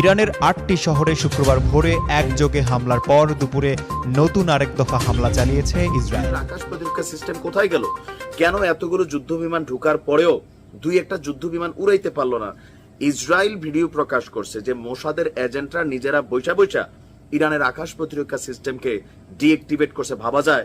ইরানের আটটি শহরে শুক্রবার ভোরে একযোগে হামলার পর দুপুরে নতুন আরেক দফা হামলা চালিয়েছে ইসরায়েল। আকাশ প্রতিরক্ষা সিস্টেম কোথায় গেল? কেন এতগুলো যুদ্ধ বিমান ঢোকার পরেও দুই একটা যুদ্ধ বিমান উড়াইতে পারল না? ইসরায়েল ভিডিও প্রকাশ করছে যে মোসাদের এজেন্টরা নিজেরা বৈশা বৈশা ইরানের আকাশ প্রতিরক্ষা সিস্টেমকে ডিএক্টিভেট করছে। ভাবা যায়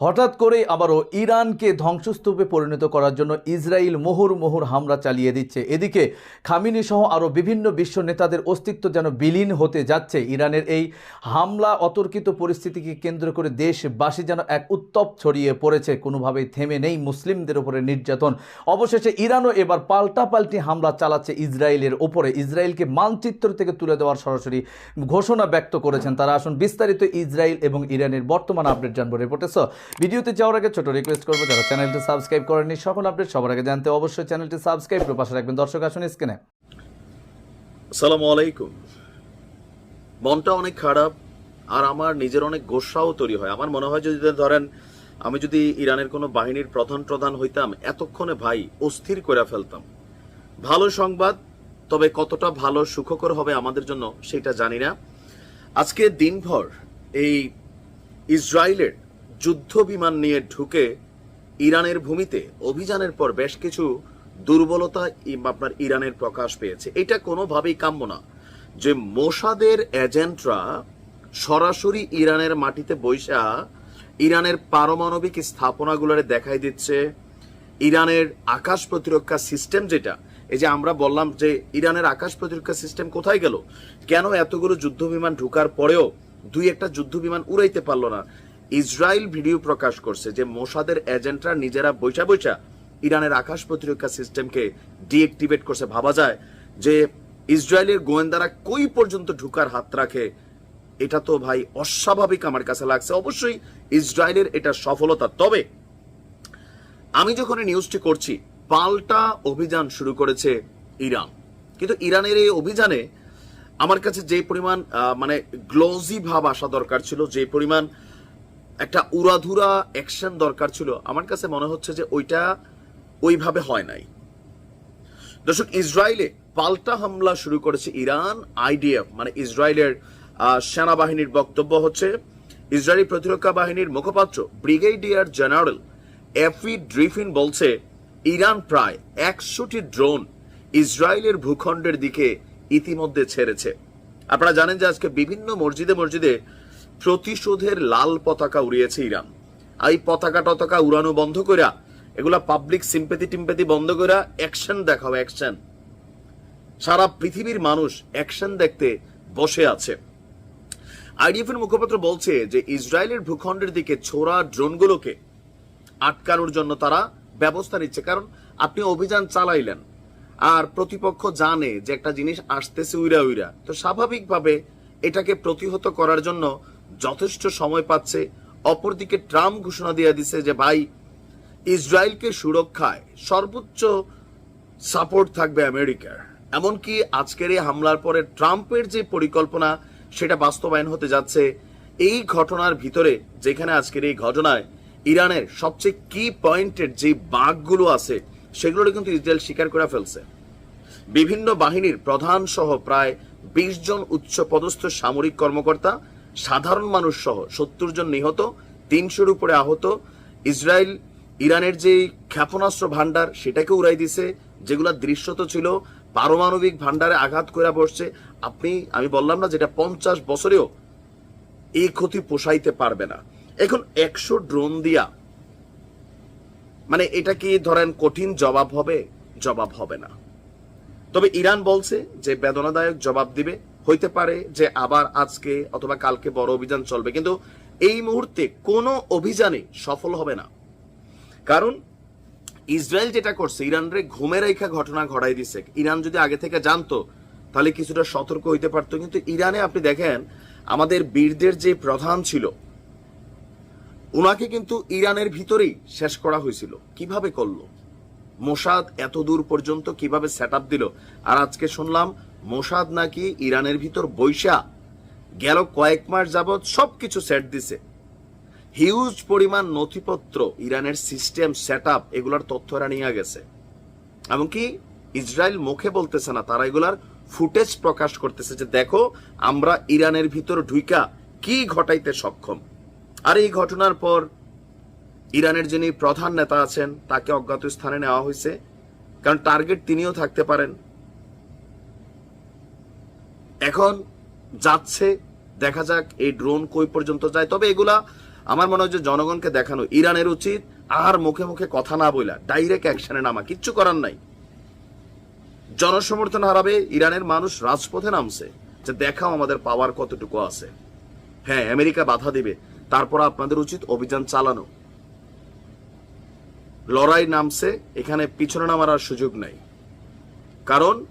হঠাৎ করেই আবারও ইরানকে ধ্বংসস্তূপে পরিণত করার জন্য ইসরায়েল মোহর মোহর হামলা চালিয়ে দিচ্ছে। এদিকে খামিনি সহ আরও বিভিন্ন বিশ্ব নেতাদের অস্তিত্ব যেন বিলীন হতে যাচ্ছে। ইরানের এই হামলা অতর্কিত পরিস্থিতিকে কেন্দ্র করে দেশবাসী যেন এক উত্তপ ছড়িয়ে পড়েছে। কোনোভাবেই থেমে নেই মুসলিমদের উপরে নির্যাতন। অবশেষে ইরানও এবার পাল্টাপাল্টি হামলা চালাচ্ছে ইসরায়েলের ওপরে ইসরায়েলকে মানচিত্র থেকে তুলে দেওয়ার সরাসরি ঘোষণা ব্যক্ত করেছেন। তারা আসুন বিস্তারিত ইসরায়েল এবং ইরানের বর্তমান আপডেট জানব। রিপোর্টে ভিডিওতে যাওয়ার আগে ছোট রিকোয়েস্ট করব, যারা চ্যানেলটি সাবস্ক্রাইব করেননি, সকল আপডেট সবার আগে জানতে অবশ্যই চ্যানেলটি সাবস্ক্রাইব করে পাশে রাখবেন। দর্শক, আসুন স্ক্রিনে আসসালামু আলাইকুম। মনটা অনেক খারাপ, আর আমার নিজের অনেক গোসাও তৈরি হয়। আমার মনে হয় যদি ধরেন, আমি যদি ইরানের কোনো বাহিনীর প্রধান প্রধান হইতাম, এতক্ষণে ভাই অস্থির করে ফেলতাম। ভালো সংবাদ, তবে কতটা ভালো সুখকর হবে আমাদের জন্য, সেটা জানি না। আজকে দিনভর এই ইসরায়েলের যুদ্ধ বিমান নিয়ে ঢুকে ইরানের ভূমিতে অভিযানের পর বেশ কিছু দুর্বলতা আপনার ইরানের প্রকাশ পেয়েছে। এটা কোনোভাবেই কাম্য না যে মোসাদের এজেন্টরা সরাসরি ইরানের মাটিতে বৈশা ইরানের পারমাণবিক স্থাপনাগুলোরে দেখাই দিচ্ছে। ইরানের আকাশ প্রতিরক্ষা সিস্টেম যেটা, এই যে আমরা বললাম যে ইরানের আকাশ প্রতিরক্ষা সিস্টেম কোথায় গেল? কেন এতগুলো যুদ্ধ বিমান ঢোকার পরেও দুই একটা যুদ্ধ বিমান উড়াইতে পারল না? ইসরায়েল ভিডিও প্রকাশ করছে যে মোসাদের এজেন্টরা নিজেরা বৈশা বৈশা ইরানের আকাশ প্রতিরক্ষা সিস্টেমকে ডিএক্টিভেট করছে। ভাবা যায় যে ইসরায়েলের গোয়েন্দারা কই পর্যন্ত ঢুকার হাত রাখে, এটা তো ভাই অস্বাভাবিক আমার কাছে লাগছে। অবশ্যই ইসরায়েলের এটা সফলতা। তবে আমি যখন নিউজটি করছি, পাল্টা অভিযান শুরু করেছে ইরান। কিন্তু ইরানের এই অভিযানে আমার কাছে যে পরিমাণ মানে গ্লোজি ভাব আসা দরকার ছিল, যে পরিমাণ একটা উড়াধুরা অ্যাকশন দরকার ছিল। আমার কাছে মনে হচ্ছে যে ওইটা ওইভাবে হয় নাই। দর্শক, ইসরায়েলে পাল্টা হামলা শুরু করেছে ইরান, আইডিএফ মানে ইসরায়েলের সেনাবাহিনীর বক্তব্য হচ্ছে, ইসরায়েলি প্রতিরক্ষা বাহিনীর মুখপাত্র, ব্রিগেডিয়ার জেনারেল এফি ড্রিফিন বলছে, ইরান প্রায় একশোটি ড্রোন ইসরায়েলের ভূখণ্ডের দিকে ইতিমধ্যে ছেড়েছে। আপনারা জানেন যে আজকে বিভিন্ন মসজিদে মসজিদে প্রতিশোধের লাল পতাকা উড়িয়েছে ইরান। আর এই পতাকা টতাকা উড়ানো বন্ধ কইরা, এগুলা পাবলিক সিম্পেথি টিম্পেথি বন্ধ কইরা অ্যাকশন দেখাও অ্যাকশন সারা পৃথিবীর মানুষ অ্যাকশন দেখতে বসে আছে। আইডিএফ এর মুখপাত্র বলছে যে ইসরায়েলের ভূখণ্ডের দিকে ছোড়া ড্রোনগুলোকে আটকানোর জন্য তারা ব্যবস্থা নিচ্ছে। কারণ আপনি অভিযান চালাইলেন, আর প্রতিপক্ষ জানে যে একটা জিনিস আসতেছে উইরা উইরা। তো স্বাভাবিকভাবে এটাকে প্রতিহত করার জন্য যথেষ্ট সময় পাচ্ছে। অপরদিকে ট্রাম্প ঘোষণা দিয়ে দিছে যে, ভাই, ইসরায়েলকে সুরক্ষায় সর্বোচ্চ সাপোর্ট থাকবে আমেরিকার। এমনকি আজকের এই হামলার পরে ট্রাম্পের যে পরিকল্পনা, সেটা বাস্তবায়ন হতে যাচ্ছে। এই ঘটনার ভিতরে, যেখানে আজকের এই ঘটনায় ইরানের সবচেয়ে কি পয়েন্টের যে বাঘগুলো আছে সেগুলো কিন্তু ইসরায়েল স্বীকার করে ফেলছে। বিভিন্ন বাহিনীর প্রধান সহ প্রায় বিশ জন উচ্চ পদস্থ সামরিক কর্মকর্তা সাধারণ মানুষ সহ সত্তর জন নিহত, তিনশোর উপরে আহত। ইসরায়েল, ইরানের যে ক্ষেপণাস্ত্র ভান্ডার সেটাকে উড়াই দিছে, যেগুলা দৃশ্যত ছিল পারমাণবিক ভান্ডারে আঘাত করে বসছে। আপনি, আমি বললাম না যেটা পঞ্চাশ বছরেও এই ক্ষতি পোষাইতে পারবে না। এখন একশো ড্রোন দিয়া মানে এটা কি ধরেন কঠিন জবাব হবে? জবাব হবে না। তবে ইরান বলছে যে বেদনাদায়ক জবাব দিবে। হইতে পারে যে আবার আজকে অথবা কালকে বড় অভিযান চলবে। কিন্তু এই মুহূর্তে কোনো অভিযানে সফল হবে না। কারণ ইসরায়েল যেটা করছে, ইরানরে ঘুমের রেখা ঘটনা ঘটাই দিছে। ইরান যদি আগে থেকে জানতো, তাহলে কিছুটা সতর্ক হইতে পারতো। কিন্তু ইরানে আপনি দেখেন, আমাদের বীরদের যে প্রধান ছিল ওনাকে কিন্তু ইরানের ভিতরেই শেষ করা হয়েছিল। কীভাবে করল? মোসাদ এত দূর পর্যন্ত কীভাবে সেট দিল? আর আজকে শুনলাম মোসাদ নাকি ইরানের ভিতর বৈশা গেল কয়েক মাস যাবৎ সবকিছু সেট দিছে। হিউজ পরিমাণ নথিপত্র, ইরানের সিস্টেম সেট আপ এগুলার তথ্য এরা নিয়ে গেছে। এমনকি ইসরায়েল মুখে বলতেছে না, তারা এগুলার ফুটেজ প্রকাশ করতেছে যে দেখো, আমরা ইরানের ভিতর ঢুইকা কি ঘটাইতে সক্ষম। আর এই ঘটনার পর ইরানের যিনি প্রধান নেতা আছেন, তাকে অজ্ঞাত স্থানে নেওয়া হয়েছে। কারণ টার্গেট তিনিও থাকতে পারেন। এখন যাচ্ছে, দেখা যাক এই ড্রোন কই পর্যন্ত যায়। তবে এগুলা আমার মনে হয় জনগণকে দেখানো ইরানের উচিত। আর মুখে মুখে কথা না বইলা ডাইরেক্ট অ্যাকশনে নামা, কিচ্ছু করার নাই। জনসমর্থন হারাবে, ইরানের মানুষ রাজপথে নামছে। যে দেখাও আমাদের পাওয়ার কতটুকু আছে। হ্যাঁ আমেরিকা বাধা দিবে, তারপর আপনাদের উচিত অভিযান চালানো। লড়াই নামছে, এখানে পিছনে নামার আর সুযোগ নাই। কারণ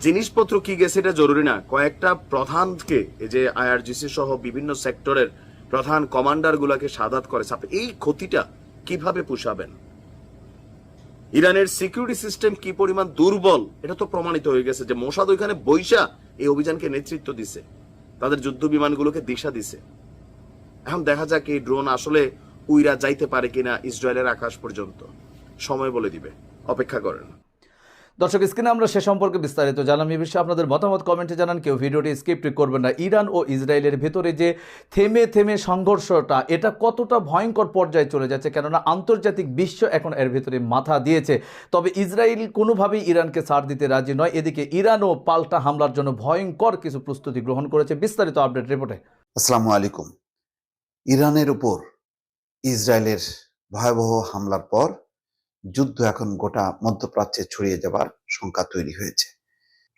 জিনিসপত্র কি গেছে এটা জরুরি না। কয়েকটা প্রধানকে, এই যে আইআরজিসি সহ বিভিন্ন সেক্টরের প্রধান কমান্ডার গুলাকে সাদাত আপনি এই ক্ষতিটা কীভাবে পুষাবেন? ইরানের সিকিউরিটি সিস্টেম কি পরিমাণ দুর্বল, এটা তো প্রমাণিত হয়ে গেছে যে মোসাদ ওইখানে বৈশা এই অভিযানকে নেতৃত্ব দিছে। তাদের যুদ্ধ বিমানগুলোকে দিশা দিছে। এখন দেখা যাক এই ড্রোন আসলে উইরা যাইতে পারে কিনা ইসরায়েলের আকাশ পর্যন্ত। সময় বলে দিবে। অপেক্ষা করেন। দর্শক, স্ক্রিনে আমরা সে সম্পর্কে বিস্তারিত জানলাম। এই বিষয়ে আপনাদের মতামত, কমেন্টে জানান কেউ। ভিডিওটি স্কিপ করবেন না। ইরান ও ইসরায়েলের ভেতরে যে থেমে থেমে সংঘর্ষটা, এটা কতটা ভয়ঙ্কর পর্যায়ে চলে যাচ্ছে, কেননা আন্তর্জাতিক বিশ্ব এখন এর ভেতরে মাথা দিয়েছে। তবে ইসরায়েল কোনোভাবেই ইরানকে ছাড় দিতে রাজি নয়। এদিকে ইরানও পাল্টা হামলার জন্য ভয়ঙ্কর কিছু প্রস্তুতি গ্রহণ করেছে। বিস্তারিত আপডেট রিপোর্টে। আসসালামু আলাইকুম। ইরানের উপর ইসরায়েলের ভয়াবহ হামলার পর যুদ্ধ এখন গোটা মধ্যপ্রাচ্যে ছড়িয়ে যাবার শঙ্কা তৈরি হয়েছে।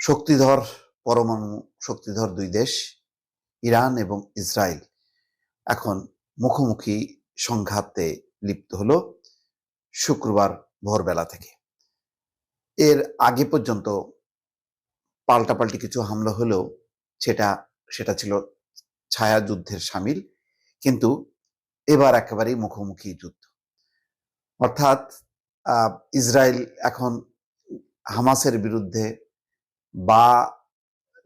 শক্তিধর, পরমাণু শক্তিধর দুই দেশ, ইরান এবং ইসরায়েল এখন মুখোমুখি সংঘাতে লিপ্ত হল শুক্রবার ভোরবেলা থেকে। এর আগে পর্যন্ত পাল্টাপাল্টি কিছু হামলা হলেও সেটা সেটা ছিল ছায়া যুদ্ধের সামিল, কিন্তু এবার একেবারেই মুখোমুখি যুদ্ধ। অর্থাৎ ইসরায়েল এখন হামাসের বিরুদ্ধে বা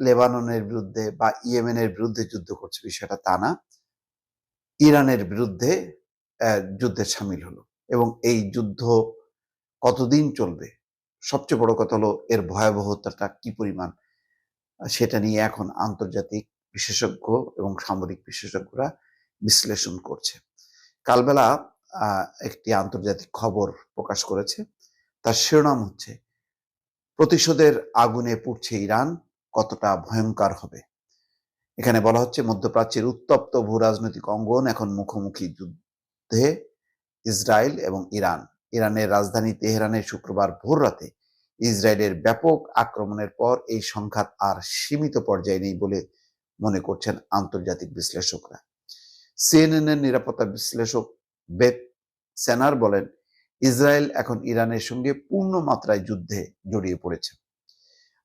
লেবাননের বিরুদ্ধে বা ইয়েমেনের বিরুদ্ধে যুদ্ধ করছে, বিষয়টা তা না। ইরানের বিরুদ্ধে যুদ্ধে সামিল হলো এবং এই যুদ্ধ কতদিন চলবে? সবচেয়ে বড় কথা হলো এর ভয়াবহতাটা কি পরিমাণ, সেটা নিয়ে এখন আন্তর্জাতিক বিশেষজ্ঞ এবং সামরিক বিশেষজ্ঞরা বিশ্লেষণ করছে। কালবেলা একটি আন্তর্জাতিক খবর প্রকাশ করেছে। তার শিরোনাম হচ্ছে, প্রতিশোধের আগুনে পুড়ছে ইরান, কতটা ভয়ঙ্কর হবে? এখানে বলা হচ্ছে, মধ্যপ্রাচ্যের উত্তপ্ত ভূ রাজনৈতিক অঙ্গন এখন মুখোমুখি যুদ্ধে ইসরায়েল এবং ইরান। ইরানের রাজধানী তেহরানে শুক্রবার ভোর রাতে ইসরায়েলের ব্যাপক আক্রমণের পর এই সংঘাত আর সীমিত পর্যায়ে নেই বলে মনে করছেন আন্তর্জাতিক বিশ্লেষকরা। সিএনএন এর নিরাপত্তা বিশ্লেষক বেত সেনার বলেন, ইসরায়েল এখন ইরানের সঙ্গে পূর্ণ মাত্রায় যুদ্ধে জড়িয়ে পড়েছে।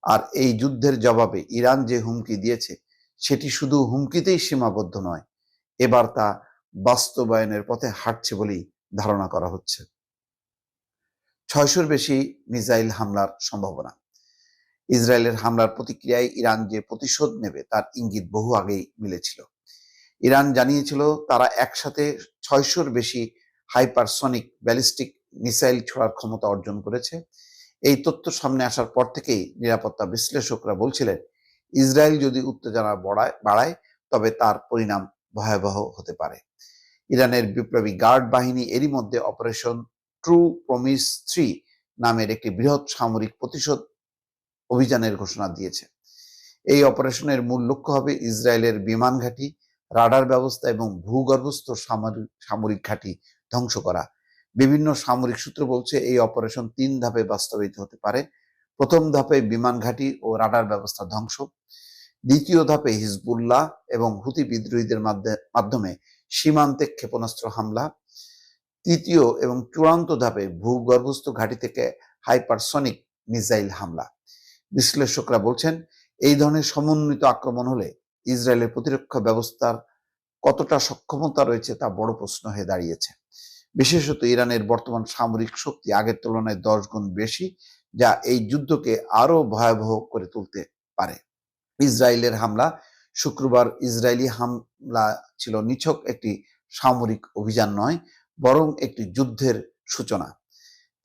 আর এই যুদ্ধের জবাবে ইরান যে হুমকি দিয়েছে, সেটি শুধু হুমকিতেই সীমাবদ্ধ নয়, এবার তা বাস্তবায়নের পথে হাঁটছে বলেই ধারণা করা হচ্ছে। ছয়শোর বেশি মিসাইল হামলার সম্ভাবনা। ইসরায়েলের হামলার প্রতিক্রিয়ায় ইরান যে প্রতিশোধ নেবে, তার ইঙ্গিত বহু আগেই মিলেছিল। ইরান জানিয়েছিল তারা একসাথে ছয়শোর বেশি হাইপারসনিক ব্যালিস্টিক মিসাইল ছোড়ার ক্ষমতা অর্জন করেছে। এই তথ্য সামনে আসার পর থেকেই নিরাপত্তা বিশ্লেষকরা বলছিলেন, ইসরায়েল যদি উত্তেজনা বাড়ায় বাড়ায়, তবে তার পরিণাম ভয়াবহ হতে পারে। ইরানের বিপ্লবী গার্ড বাহিনী এরই মধ্যে অপারেশন ট্রু প্রমিস থ্রি নামের একটি বৃহৎ সামরিক প্রতিশোধ অভিযানের ঘোষণা দিয়েছে। এই অপারেশনের মূল লক্ষ্য হবে ইসরায়েলের বিমান ঘাঁটি রাডার ব্যবস্থা এবং ভূগর্ভস্থ সামরিক সামরিক ঘাঁটি ধ্বংস করা। বিভিন্ন সামরিক সূত্র বলছে এই অপারেশন তিন ধাপে বাস্তবায়িত হতে পারে। প্রথম ধাপে বিমান ঘাঁটি ও রাডার ব্যবস্থা ধ্বংস। দ্বিতীয় ধাপে হিজবুল্লাহ এবং হুতি বিদ্রোহীদের মাধ্যে- মাধ্যমে সীমান্তে ক্ষেপণাস্ত্র হামলা। তৃতীয় এবং চূড়ান্ত ধাপে ভূগর্ভস্থ ঘাঁটি থেকে হাইপারসনিক মিসাইল হামলা। বিশ্লেষকরা বলছেন, এই ধরনের সমন্বিত আক্রমণ হলে ইসরায়েলের প্রতিরক্ষা ব্যবস্থার কতটা সক্ষমতা রয়েছে তা বড় প্রশ্ন হয়ে দাঁড়িয়েছে। বিশেষত ইরানের বর্তমান সামরিক শক্তি আগের তুলনায় দশ গুণ বেশি, যা এই যুদ্ধকে আরও ভয়াবহ করে তুলতে পারে। ইসরায়েলের হামলা শুক্রবার ইসরায়েলি হামলা ছিল নিছক একটি সামরিক অভিযান নয়, বরং একটি যুদ্ধের সূচনা।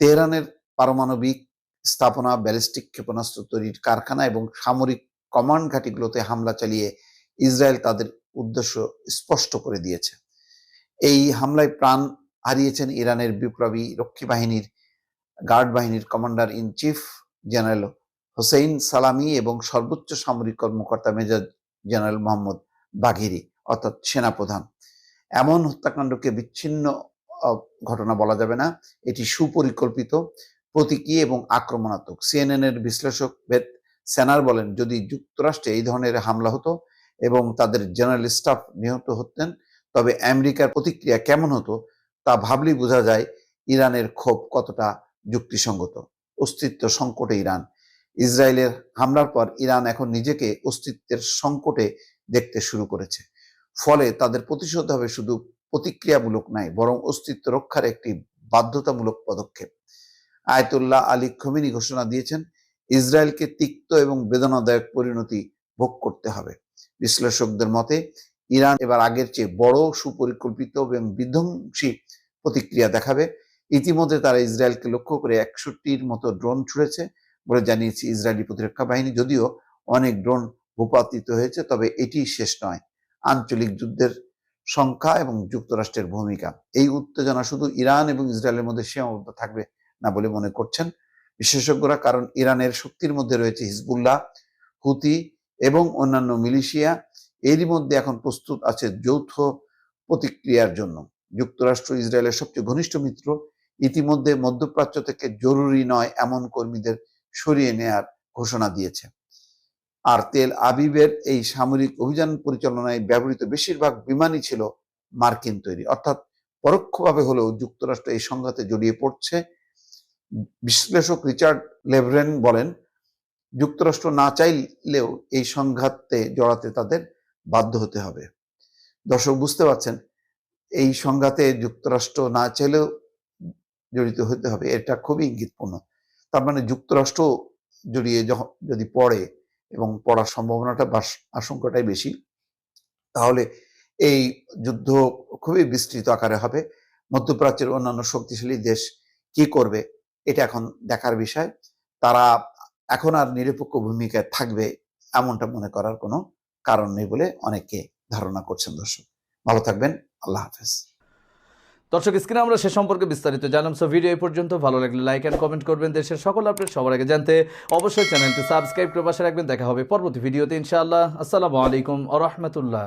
তেহরানের পারমাণবিক স্থাপনা, ব্যালিস্টিক ক্ষেপণাস্ত্র তৈরির কারখানা এবং সামরিক কমান্ড ঘাঁটিগুলোতে হামলা চালিয়ে ইসরায়েল তাদের উদ্দেশ্য স্পষ্ট করে দিয়েছে। এই হামলায় প্রাণ হারিয়েছেন ইরানের বিপ্লবী রক্ষী বাহিনীর গার্ড বাহিনীর commander in chief general Hossein Salami এবং সর্বোচ্চ সামরিক কর্মকর্তা মেজর জেনারেল মোহাম্মদ বাঘিরি অর্থাৎ সেনাপ্রধান। এমন হত্যাকাণ্ডকে বিচ্ছিন্ন ঘটনা বলা যাবে না। এটি সুপরিকল্পিত, প্রতীকী এবং আক্রমণাত্মক। সিএনএন এর বিশ্লেষক বেদ সেনার বলেন, যদি যুক্তরাষ্ট্রে এই ধরনের হামলা হতো এবং তাদের জেনারেল স্টাফ নিহত হতেন। তবে আমেরিকার প্রতিক্রিয়া কেমন হতো তা ভাবলেই বোঝা যায় ইরানের ক্ষোভ কতটা যুক্তিসঙ্গত। অস্তিত্ব সংকটে ইরান। ইসরায়েলের হামলার পর ইরান এখন নিজেকে অস্তিত্বের সংকটে দেখতে শুরু করেছে। ফলে তাদের প্রতিশোধ হবে শুধু প্রতিক্রিয়ামূলক নয়, বরং অস্তিত্ব রক্ষার একটি বাধ্যতামূলক পদক্ষেপ। আয়তুল্লাহ আলী খমিনি ঘোষণা দিয়েছেন, ইসরায়েলকে তিক্ত এবং বেদনাদায়ক পরিণতি ভোগ করতে হবে। বিশ্লেষকদের মতে, ইরান এবার আগের চেয়ে বড়, সুপরিকল্পিত এবং বিধ্বংসী প্রতিক্রিয়া দেখাবে। ইতিমধ্যে তারা ইসরায়েলকে লক্ষ্য করে একষট্টির মতো ড্রোন ছুড়েছে বলে জানিয়েছে ইসরায়েলি প্রতিরক্ষা বাহিনী। যদিও অনেক ড্রোন ভূপাতিত হয়েছে, তবে এটি শেষ নয়। আঞ্চলিক যুদ্ধের সংখ্যা এবং যুক্তরাষ্ট্রের ভূমিকা। এই উত্তেজনা শুধু ইরান এবং ইসরায়েলের মধ্যে সীমাবদ্ধ থাকবে না বলে মনে করছেন বিশেষজ্ঞরা, কারণ ইরানের শক্তির মধ্যে রয়েছে হিজবুল্লাহ, হুতি এবং অন্যান্য মিলিশিয়া এরই মধ্যে এখন প্রস্তুত আছে যৌথ প্রতিক্রিয়ার জন্য। যুক্তরাষ্ট্র ইসরায়েলের সবচেয়ে ঘনিষ্ঠ মিত্র, ইতিমধ্যে মধ্যপ্রাচ্য থেকে জরুরি নয় এমন কর্মীদের সরিয়ে নেয়ার ঘোষণা দিয়েছে। আর তেল আবিবের এই সামরিক অভিযান পরিচালনায় ব্যবহৃত বেশিরভাগ বিমানই ছিল মার্কিন তৈরি। অর্থাৎ পরোক্ষভাবে হলেও যুক্তরাষ্ট্র এই সংঘাতে জড়িয়ে পড়ছে। বিশ্লেষক রিচার্ড লেভরেন বলেন যুক্তরাষ্ট্র না চাইলেও এই সংঘাতে জড়াতে তাদের বাধ্য হতে হবে। দর্শক, বুঝতে পারছেন? এই সংঘাতে যুক্তরাষ্ট্র না চাইলেও জড়িত হতে হবে, এটা খুবই ইঙ্গিতপূর্ণ। তার মানে যুক্তরাষ্ট্র জড়িয়ে যখন যদি পড়ে এবং পড়ার সম্ভাবনাটা বা আশঙ্কাটাই বেশি, তাহলে এই যুদ্ধ খুবই বিস্তৃত আকারে হবে। মধ্যপ্রাচ্যের অন্যান্য শক্তিশালী দেশ কি করবে, এটা এখন দেখার বিষয়। তারা এখন আর নিরপেক্ষ ভূমিকায় থাকবে এমনটা মনে করার কোনো কারণ নেই বলে অনেকে ধারণা করছেন, দর্শক। ভালো থাকবেন, আল্লাহ হাফেজ। দর্শক, স্ক্রিনে আমরা সে সম্পর্কে বিস্তারিত জানলাম সো ভিডিও এই পর্যন্ত। ভালো লাগলে লাইক অ্যান্ড কমেন্ট করবেন। দেশের সকল আপডেট সবার আগে জানতে অবশ্যই চ্যানেলটি সাবস্ক্রাইব করে পাশে রাখবেন। দেখা হবে পরবর্তী ভিডিওতে ইনশাআল্লাহ। আসসালামু আলাইকুম আ রহমতুল্লাহ।